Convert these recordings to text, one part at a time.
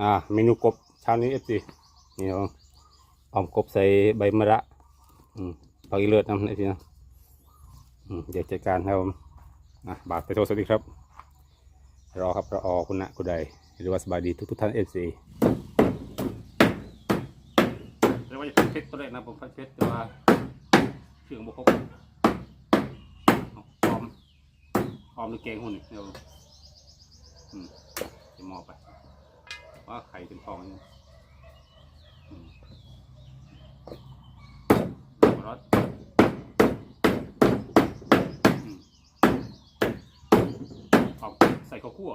อ่าเมนูกบเช้านี้เอฟซีนี่ครับอมกบใส่ใบมะระอืมปลาอีเลือดน้ำเอฟซีนะอืมเดี๋ยวจัดการครับผมอะบาทไปโทษสวัสดีครับ รอครับรออคุณนะคุณใดหรือว่าสบายดีทุกทุกท่านเอฟซีเรียกว่าจะเช็ดตัวเลขนะผมเช็ดแต่ว่าเชื่องบุคคลพร้อมพร้อมหรือแกงหุ่นเดี๋ยวอืมจะมอไป ว่าไข่เป็นฟองนี่อืมรสเอาใส่ข้าวคั่ว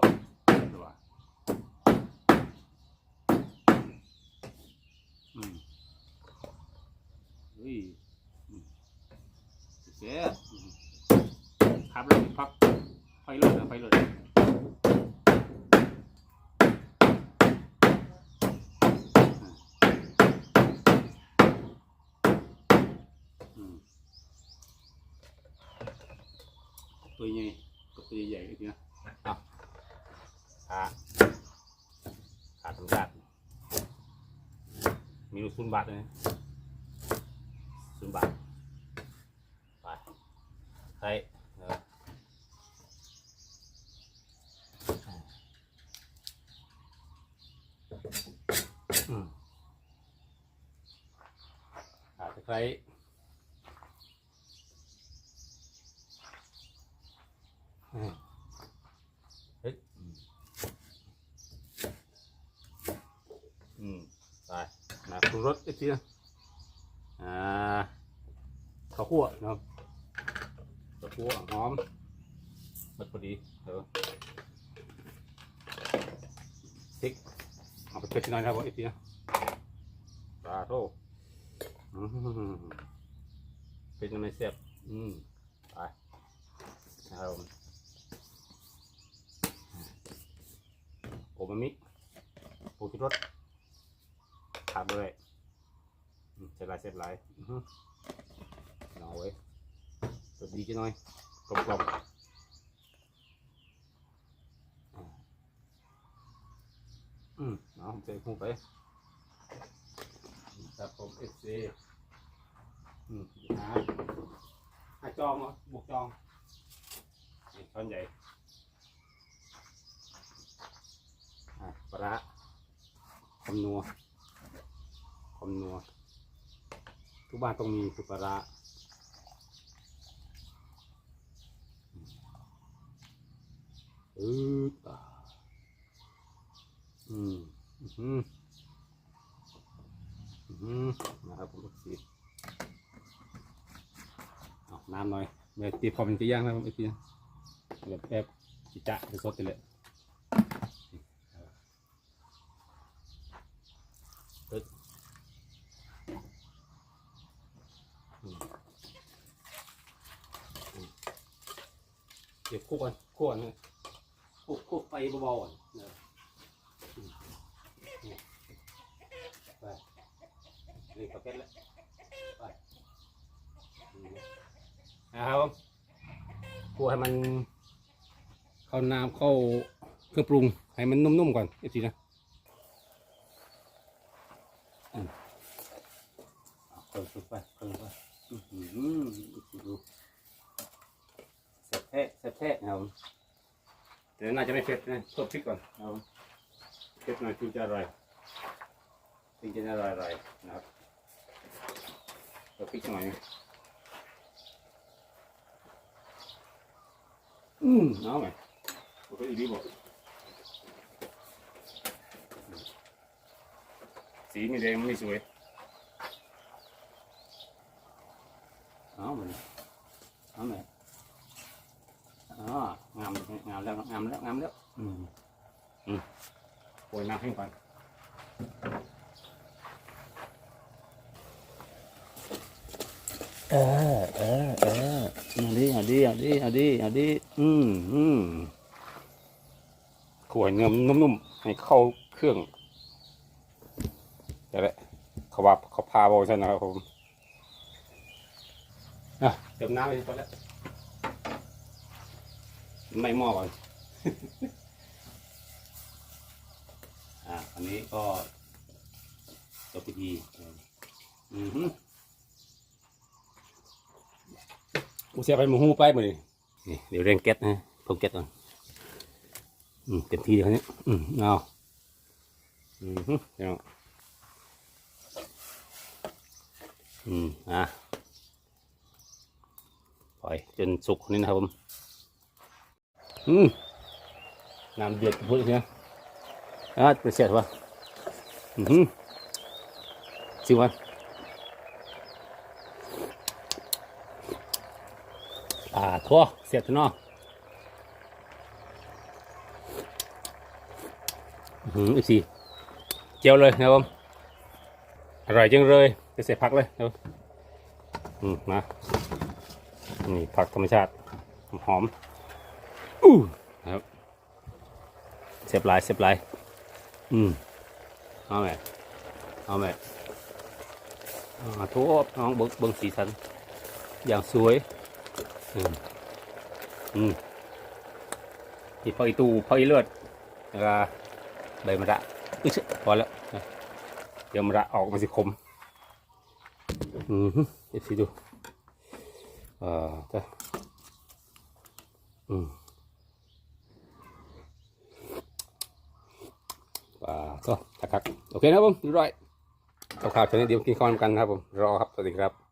หรือว่าอืมเฮ้ยเจ๊อืมครับเลยพักไฟเลยนะไฟเลย ตัวใหญ่กับตัวใหญ่อีกนะอะขาขาธรรมชาติมีลูกศูนย์บาทเลยนะศูนย์บาทไปใส่เอออืมขาตะไคร้ อืม เฮ้ยอืมอืมไปนะปรุงรสอีกทีนะอ่าข้าวคั่วนะครับข้าวคั่วหอมหมดพอดีเดี๋ยวพริกเอาไปเผ็ดหน่อยนะครับอีกทีนะปลาโทอืมเผ็ดยังไม่เสียบอืมไปนะครับผม โอมามิปูชิรสขาดเลยเสร็จหลายเสร็จหลายอื้อหือเอาไว้ตัวดีจังหน่อยกลมกลมอืมเอาผมใส่ไปครับผมเอฟซีอืมหาหาจองเหรอบวกจองช้อนใหญ่ อะ ปลาร้าคำนัวคำนัว ทุกบ้านต้องมีคือปลาร้าอืออะอืมอือหืออือหือนะครับผมทุกสีเอาน้ำหน่อยเมื่อตีพอมันจะย่างแล้วไอ้พี่แบบแบบจิจะจะสดไปเลย ปึ๊ดอืมอืม เดี๋ยวคลุกก่อนคลุกก่อนนะคลุกคลุกไฟเบาๆก่อนเนอะอืมนี่ไปนี่ปลาเป็ดแล้วไปอืมนะครับคลุกให้มันเข้าน้ำเข้าเครื่องปรุงให้มันนุ่มๆก่อนเอฟซีนะเพิ่มสุกไปเพิ่มไปอื้อหือดู เสร็จแท้เสร็จแท้นะครับแต่น่าจะไม่เผ็ดนะเพิ่มพริกก่อนนะครับเผ็ดหน่อยถึงจะอร่อยถึงจะอร่อยอร่อยนะครับเพิ่มพริกหน่อยอืมเอาไหมโอเคดีบอกสีไม่แดงไม่สวยเอามันเอาไหมอ๋องามงามแล้วงามแล้วงามแล้ว อืมอืมโปรยน้ำให้ก่อนเออเออเออเอาดิเอาดิเอาดิเอาดิเอาดิอืมอืมขวดเนื้อนุ่มๆให้เข้าเครื่องเดี๋ยวแหละเขาว่าเขาพาโบใช่นะครับผมอะเติมน้ำไปก่อนแล้วไม่หม้อก่อน อ่าอันนี้ก็จบพิธีอือฮึกูเสียไปหมูหูไปหมดเลยนี่เดี๋ยวเร่งเก็ตนะเพิ่มเก็ตก่อนอืมเต็มที่เลยนี้อืมเอาอือฮึเดี๋ยวอืมอะปล่อยจนสุกนี่นะครับผมอืม น้ำเดือดพูดเนี่ยอะเป็นเสียดวะอือหือจริงวะอ่าทั่วเสียดเนาะอือหืออีกสีเจียวเลยนะครับผมอร่อยจังเลยจะใส่ผักเลยครับอืมมานี่ผักธรรมชาติหอมอู้นะครับ เสียบหลายเสียบหลายอืมเอาไหมเอาไหมอ่าทุบน้องเบิ้งเบิ้งสีสัน อย่างสวย อืมอืมที่พออีตูพออีเลือดแล้วก็ใบมะระอุ๊ยเชี่ยพอแล้วเดี๋ยวมะระออกมาสิคม อืมเดี๋ยวสิดูอ่าจ้ะอืม อ่าก็ทักๆโอเคนะครับผมเรียบร้อยข่าวๆชนี้เดี๋ยวกินข้าวกันครับผมรอครับสวัสดีครับ